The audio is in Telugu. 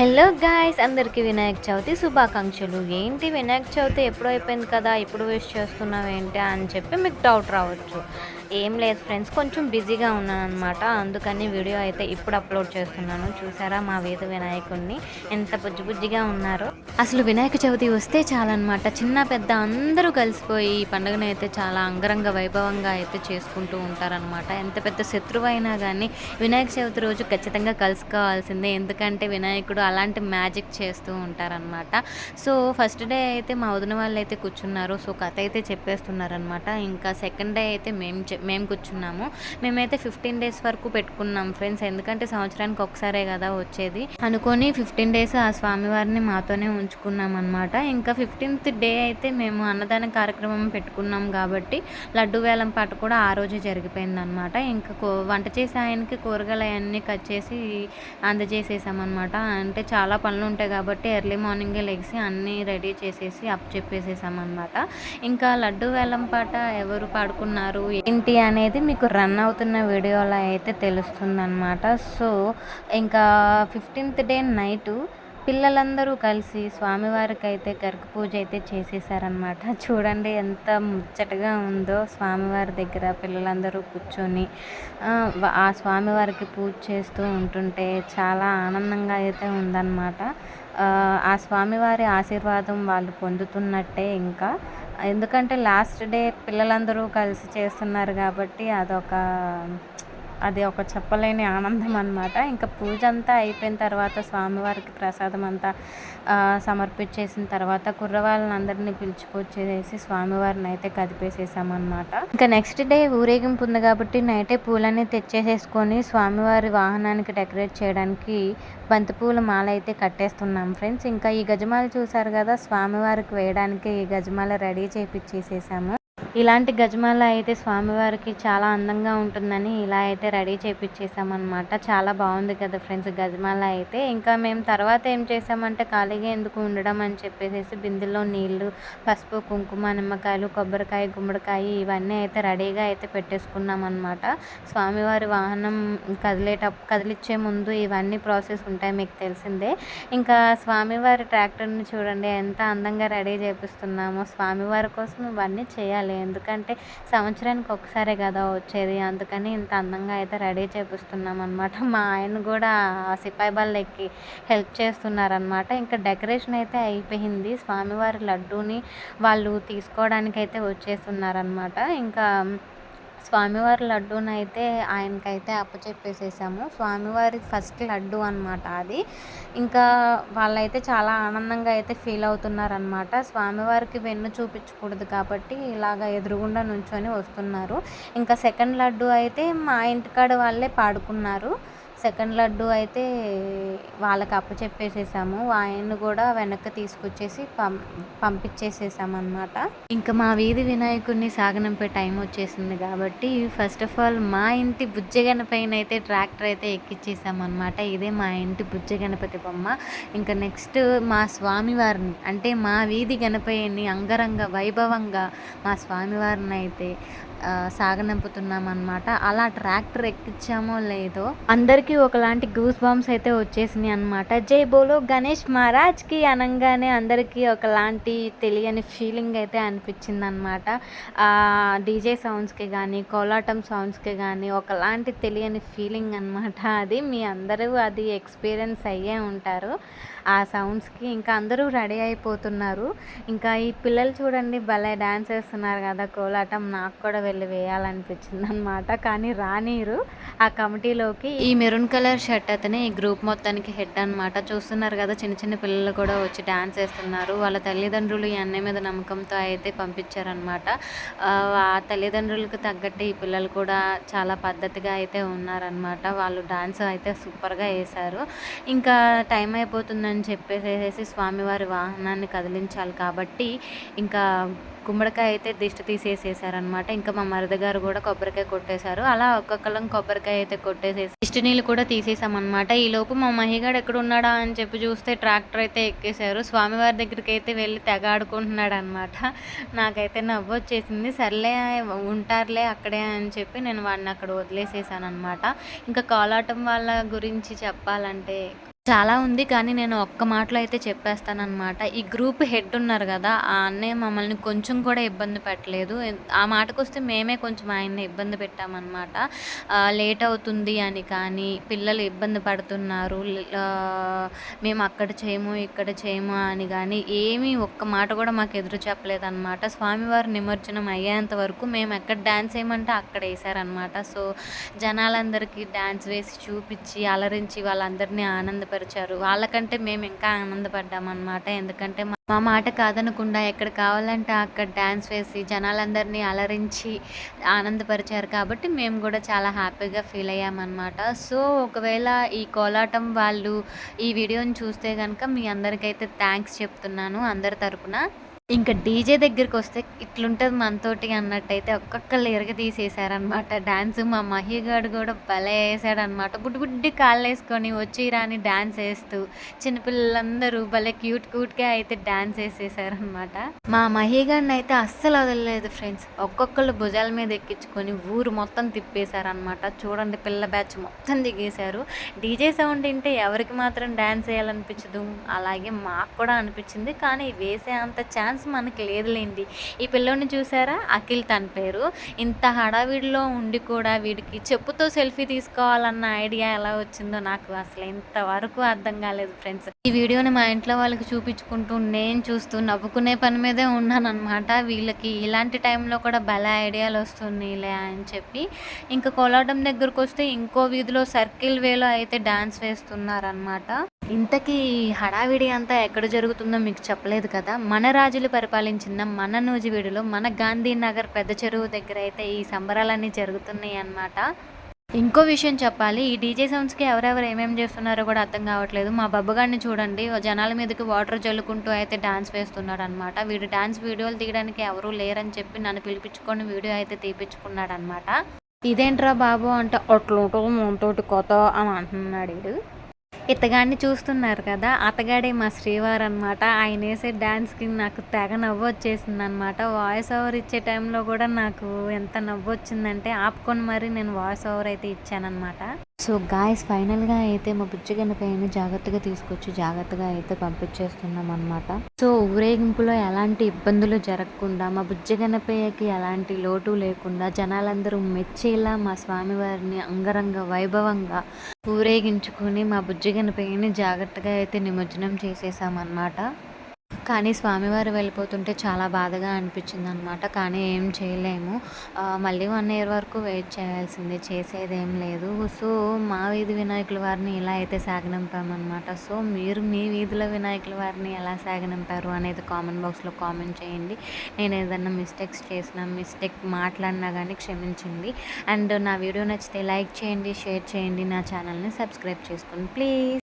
హలో గాయ్స్ అందరికీ వినాయక చవితి శుభాకాంక్షలు. ఏంటి వినాయక చవితి? ఎప్పుడు అయిపోయింది కదా? ఇప్పుడు విష్ చేస్తున్నావు ఏంటి అని చెప్పి మీకు డౌట్ రావచ్చు. ఏం లేదు ఫ్రెండ్స్ కొంచెం బిజీగా ఉన్నాను అనమాట అందుకని వీడియో అయితే ఇప్పుడు అప్లోడ్ చేస్తున్నాను. చూసారా మా వీధి వినాయకుడిని ఎంత బుజ్జి బుజ్జిగా ఉన్నారో. అసలు వినాయక చవితి వస్తే చాలన్నమాట. చిన్న పెద్ద అందరూ కలిసిపోయి ఈ పండుగను అయితే చాలా అంగరంగ వైభవంగా అయితే చేసుకుంటూ ఉంటారనమాట ఎంత పెద్ద శత్రువైనా కానీ వినాయక చవితి రోజు ఖచ్చితంగా కలుసుకోవాల్సిందే. ఎందుకంటే వినాయకుడు అలాంటి మ్యాజిక్ చేస్తూ ఉంటారనమాట సో ఫస్ట్ డే అయితే మా వదిన వాళ్ళు అయితే కూర్చున్నారు. సో కథ అయితే చెప్పేస్తున్నారనమాట ఇంకా సెకండ్ డే అయితే మేము చె- మేము కూర్చున్నాము. మేమైతే ఫిఫ్టీన్ డేస్ వరకు పెట్టుకున్నాం ఫ్రెండ్స్ ఎందుకంటే సంవత్సరానికి ఒకసారే కదా వచ్చేది. అనుకొని ఫిఫ్టీన్ డేస్ ఆ స్వామివారిని మాతోనే ఉంచుకున్నాం అనమాట ఇంకా ఫిఫ్టీన్త్ డే అయితే మేము అన్నదాన కార్యక్రమం పెట్టుకున్నాం కాబట్టి లడ్డు వేలం పాట కూడా ఆ రోజే జరిగిపోయిందనమాట ఇంకా కో వంట చేసే ఆయనకి కూరగాయలు అవన్నీ కట్ చేసి అందజేసేసామన్నమాట అంటే చాలా పనులు ఉంటాయి కాబట్టి ఎర్లీ మార్నింగే లెగిసి అన్నీ రెడీ చేసేసి అప్ చెప్పేసేసామన్నమాట ఇంకా లడ్డు వేలం పాట ఎవరు పాడుకున్నారు? ఏంటి? అనేది మీకు రన్ అవుతున్న వీడియోలో అయితే తెలుస్తుందన్నమాట. సో ఇంకా ఫిఫ్టీన్త్ డే నైటు పిల్లలందరూ కలిసి స్వామివారికి అయితే గర్గ పూజ అయితే చేసేసారనమాట చూడండి ఎంత ముచ్చటగా ఉందో స్వామివారి దగ్గర పిల్లలందరూ కూర్చొని ఆ, స్వామివారికి పూజ చేస్తూ ఉంటుంటే చాలా ఆనందంగా అయితే ఉందన్నమాట. ఆ స్వామివారి ఆశీర్వాదం వాళ్ళు పొందుతున్నట్టే ఇంకా. ఎందుకంటే లాస్ట్ డే పిల్లలందరూ కలిసి చేస్తున్నారు కాబట్టి అదొక అది ఒక చెప్పలేని ఆనందం అనమాట ఇంకా పూజ అంతా అయిపోయిన తర్వాత స్వామివారికి ప్రసాదం అంతా సమర్పించేసిన తర్వాత కుర్రవాళ్ళని అందరినీ పిలుచుకొచ్చేసి స్వామివారిని అయితే కదిపేసేసామన్నమాట. ఇంకా నెక్స్ట్ డే ఊరేగింపు ఉంది కాబట్టి నైటే పూలన్నీ తెచ్చేసేసుకొని స్వామివారి వాహనానికి డెకరేట్ చేయడానికి బంతిపూల మాల అయితే కట్టేస్తున్నాం ఫ్రెండ్స్. ఇంకా ఈ గజమాల చూసారు కదా స్వామివారికి వేయడానికి ఈ గజమాల రెడీ చేపించేసేసాము ఇలాంటి గజమాల అయితే స్వామివారికి చాలా అందంగా ఉంటుందని ఇలా అయితే రెడీ చేపించేసామన్నమాట చాలా బాగుంది కదా ఫ్రెండ్స్ గజమాల అయితే. ఇంకా మేము తర్వాత ఏం చేసామంటే ఖాళీగా ఎందుకు ఉండడం అని చెప్పేసి బిందెలో నీళ్ళు పసుపు కుంకుమ నిమ్మకాయలు కొబ్బరికాయ గుమ్మడికాయ ఇవన్నీ అయితే రెడీగా అయితే పెట్టేసుకున్నాం అనమాట స్వామివారి వాహనం కదిలేటప్పుడు కదిలిచ్చే ముందు ఇవన్నీ ప్రాసెస్ ఉంటాయి మీకు తెలిసిందే. ఇంకా స్వామివారి ట్రాక్టర్ని చూడండి ఎంత అందంగా రెడీ చేపిస్తున్నామో. స్వామివారి కోసం ఇవన్నీ చేయాలి. ఎందుకంటే సంవత్సరానికి ఒకసారే కదా వచ్చేది. అందుకని ఇంత అందంగా అయితే రెడీ చేపిస్తున్నాం అనమాట మా ఆయన కూడా ఆ సిపాయి బల్లెక్కి హెల్ప్ చేస్తున్నారనమాట ఇంకా డెకరేషన్ అయితే అయిపోయింది. స్వామివారి లడ్డూని వాళ్ళు తీసుకోవడానికి అయితే వచ్చేస్తున్నారనమాట ఇంకా స్వామివారి లడ్డూనైతే ఆయనకైతే అప్పచెప్పేసేసాము. స్వామివారి ఫస్ట్ లడ్డు అనమాట అది. ఇంకా వాళ్ళైతే చాలా ఆనందంగా అయితే ఫీల్ అవుతున్నారనమాట స్వామివారికి వెన్ను చూపించకూడదు కాబట్టి ఇలాగ ఎదురుగుండా నుంచొని వస్తున్నారు. ఇంకా సెకండ్ లడ్డు అయితే మా ఇంటికాడ వాళ్ళే పాడుకున్నారు. సెకండ్ లడ్డు అయితే వాళ్ళకి అప్పచెప్పేసేసాము. ఆయన్ని కూడా వెనక్కి తీసుకొచ్చేసి పం పంపించేసేసామన్నమాట. ఇంకా మా వీధి వినాయకుడిని సాగనంపే టైం వచ్చేసింది కాబట్టి ఫస్ట్ ఆఫ్ ఆల్ మా ఇంటి బుజ్జ పైన అయితే ట్రాక్టర్ అయితే ఎక్కిచ్చేసామన్నమాట. ఇదే మా ఇంటి బుజ్జ గణపతి బొమ్మ. ఇంకా నెక్స్ట్ మా స్వామివారిని అంటే మా వీధి గణపయ్యని అంగరంగ వైభవంగా మా స్వామివారిని అయితే సాగనంపుతున్నాం అనమాట అలా ట్రాక్టర్ ఎక్కించామో లేదో అందరికీ ఒకలాంటి గూస్ బాంబ్స్ అయితే వచ్చేసినాయి అనమాట జై బోలో గణేష్ మహారాజ్కి అనగానే అందరికీ ఒకలాంటి తెలియని ఫీలింగ్ అయితే అనిపించింది అనమాట డీజే సౌండ్స్కి కానీ కోలాటం సౌండ్స్కి కానీ ఒకలాంటి తెలియని ఫీలింగ్ అనమాట అది మీ అందరూ అది ఎక్స్పీరియన్స్ అయ్యే ఉంటారు. ఆ సౌండ్స్కి ఇంకా అందరూ రెడీ అయిపోతున్నారు. ఇంకా ఈ పిల్లలు చూడండి భలే డ్యాన్స్ వేస్తున్నారు కదా కోలాటం నాకు కూడా వెళ్ళి వేయాలనిపించింది అనమాట కానీ రానీరు. ఆ కమిటీలోకి ఈ మెరూన్ కలర్ షర్ట్ అతనే ఈ గ్రూప్ మొత్తానికి హెడ్ అనమాట చూస్తున్నారు కదా చిన్న చిన్న పిల్లలు కూడా వచ్చి డ్యాన్స్ వేస్తున్నారు. వాళ్ళ తల్లిదండ్రులు ఈ అన్నయ్య మీద నమ్మకంతో అయితే పంపించారనమాట ఆ తల్లిదండ్రులకు తగ్గట్టు ఈ పిల్లలు కూడా చాలా పద్ధతిగా అయితే ఉన్నారనమాట వాళ్ళు డాన్స్ అయితే సూపర్గా వేశారు. ఇంకా టైం అయిపోతుందని అని చెప్పేసేసి స్వామివారి వాహనాన్ని కదిలించాలి కాబట్టి ఇంకా గుమ్మడికాయ అయితే దిష్టి తీసేసేసారనమాట ఇంకా మా మరద గారు కూడా కొబ్బరికాయ కొట్టేశారు. అలా ఒక్కొక్కలం కొబ్బరికాయ అయితే కొట్టేసేసి దిష్టి నీళ్ళు కూడా తీసేసామన్నమాట. ఈ లోపు మా మహిగాడు ఎక్కడ ఉన్నాడా అని చెప్పి చూస్తే ట్రాక్టర్ అయితే ఎక్కేశారు. స్వామివారి దగ్గరికి అయితే వెళ్ళి తెగ ఆడుకుంటున్నాడు అనమాట నాకైతే నవ్వు వచ్చేసింది. సర్లే ఉంటారులే అక్కడే అని చెప్పి నేను వాడిని అక్కడ వదిలేసేసాను అనమాట ఇంకా కోలాటం వాళ్ళ గురించి చెప్పాలంటే చాలా ఉంది. కానీ నేను ఒక్క మాటలో అయితే చెప్పేస్తానమాట ఈ గ్రూప్ హెడ్ ఉన్నారు కదా ఆ అన్నయ్య మమ్మల్ని కొంచెం కూడా ఇబ్బంది పెట్టలేదు. ఆ ఆ మాటకొస్తే మేమే కొంచెం ఆయన్ని ఇబ్బంది పెట్టామనమాట. లేట్ అవుతుంది అని కానీ, పిల్లలు ఇబ్బంది పడుతున్నారు. మేము అక్కడ చేయము, ఇక్కడ చేయము అని కానీ ఏమీ ఒక్క మాట కూడా మాకు ఎదురు చెప్పలేదనమాట. స్వామివారు నిమజ్జనం అయ్యేంత వరకు మేము ఎక్కడ డ్యాన్స్ వేయమంటే అక్కడ వేసారనమాట సో, జనాలందరికీ డ్యాన్స్ వేసి చూపించి అలరించి వాళ్ళందరినీ ఆనందపరిచారు. వాళ్ళకంటే మేము ఇంకా ఆనందపడ్డామనమాట. ఎందుకంటే మా మాట కాదనకుండా ఎక్కడ కావాలంటే అక్కడ డ్యాన్స్ వేసి, జనాలందరినీ అలరించి, ఆనందపరిచారు కాబట్టి మేము కూడా చాలా హ్యాపీగా ఫీల్ అయ్యామన్నమాట సో, ఒకవేళ ఈ కోలాటం వాళ్ళు ఈ వీడియోని చూస్తే కనుక మీ అందరికైతే థ్యాంక్స్ చెప్తున్నాను అందరి తరపున. ఇంకా డీజే దగ్గరికి వస్తే ఇట్లుంటుంది మనతోటి అన్నట్టయితే ఒక్కొక్కళ్ళు ఇరగదీసేశారనమాట డ్యాన్స్ మా మహి కూడా భలే వేసాడనమాట బుడ్డి బుడ్డి కాళ్ళేసుకొని వచ్చి రాని డ్యాన్స్ వేస్తూ చిన్నపిల్లలందరూ భలే క్యూట్ క్యూట్‌గా అయితే డ్యాన్స్ వేసేసారనమాట మా మహి అయితే అస్సలు వదలలేదు ఫ్రెండ్స్. ఒక్కొక్కళ్ళు భుజాల మీద ఎక్కించుకొని ఊరు మొత్తం తిప్పేశారనమాట. చూడండి పిల్ల బ్యాచ్ మొత్తం దిగేశారు. డీజే సౌండ్ వింటే ఎవరికి మాత్రం డ్యాన్స్ వేయాలనిపించదు అలాగే మాకు కూడా అనిపించింది. కానీ వేసే అంత ఛాన్స్ మనకి లేదులేండి ఈ పిల్లోని చూసారా? అఖిల్ తన పేరు. ఇంత హడావిడిలో ఉండి కూడా వీడికి చెప్పుతో సెల్ఫీ తీసుకోవాలన్న ఐడియా ఎలా వచ్చిందో నాకు అసలు ఇంతవరకు అర్థం కాలేదు ఫ్రెండ్స్. ఈ వీడియోని మా ఇంట్లో వాళ్ళకి చూపించుకుంటూ, నేను చూస్తూ నవ్వుకునే పని మీదే ఉన్నానమాట వీళ్ళకి ఇలాంటి టైంలో కూడా భలే ఐడియాలు వస్తున్నాయిలే అని చెప్పి. ఇంకా కోలాటం దగ్గరకొస్తే ఇంకో వీధిలో సర్కిల్ వేలో అయితే డాన్స్ వేస్తున్నారనమాట. ఇంతకీ హడావిడి అంతా ఎక్కడ జరుగుతుందో మీకు చెప్పలేదు కదా! మన రాజులు పరిపాలించిన మన నూజివీడులో మన గాంధీనగర్ పెద్ద చెరువు దగ్గర అయితే ఈ సంబరాలన్నీ జరుగుతున్నాయి అన్నమాట ఇంకో విషయం చెప్పాలి. ఈ డీజే సౌండ్స్‌కి ఎవరెవరు ఏమేమి చేస్తున్నారో కూడా అర్థం కావట్లేదు. మా బబ్బగాడిని చూడండి జనాల మీదకి వాటర్ జల్లుకుంటూ అయితే డాన్స్ వేస్తున్నాడనమాట. వీడు డాన్స్ వీడియోలు తీయడానికి ఎవరూ లేరని చెప్పి నన్ను పిలిపించుకొని వీడియో అయితే తీపిచ్చుకున్నాడనమాట. ఇదేంట్రా బాబు అంటే అట్లుంటది మనతోటి కొత్త అని అంటున్నాడు వీడు ఇతగాడిని చూస్తున్నారు కదా! అతగాడే మా శ్రీవారు అనమాట. ఆయనేసే డ్యాన్స్కి నాకు తెగ నవ్వొచ్చేసిందనమాట. వాయిస్ ఓవర్ ఇచ్చే టైంలో కూడా నాకు ఎంత నవ్వొచ్చిందంటే ఆపుకొని మరీ నేను వాయిస్ ఓవర్ అయితే ఇచ్చానమాట సో, గాయ్స్ ఫైనల్‌గా అయితే మా బుజ్జి జాగ్రత్తగా తీసుకొచ్చి జాగ్రత్తగా అయితే పంపించేస్తున్నామనమాట. సో, ఊరేగింపులో ఎలాంటి ఇబ్బందులు జరగకుండా మా బుజ్జి ఎలాంటి లోటు లేకుండా జనాలందరూ మెచ్చేలా మా స్వామివారిని అంగరంగ వైభవంగా ఊరేగించుకొని మా బుజ్జి జాగ్రత్తగా అయితే నిమజ్జనం చేసేసామన్నమాట కానీ స్వామివారు వెళ్ళిపోతుంటే చాలా బాధగా అనిపించిందనమాట. కానీ ఏం చేయలేము. మళ్ళీ వన్ ఇయర్ వరకు వెయిట్ చేయాల్సిందే. చేసేదేం లేదు. సో, మా వీధి వినాయకుల వారిని ఇలా అయితే సాగనంపామనమాట. సో, మీరు మీ వీధిలో వినాయకుల వారిని ఎలా సాగనంపారు అనేది కామెంట్ బాక్స్‌లో కామెంట్ చేయండి. నేను ఏదన్నా మిస్టేక్స్ చేసిన మిస్టేక్ మాట్లాడినా కానీ క్షమించండి. అండ్ నా వీడియో నచ్చితే లైక్ చేయండి, షేర్ చేయండి. నా ఛానల్‌ని సబ్స్క్రైబ్ చేసుకోండి ప్లీజ్.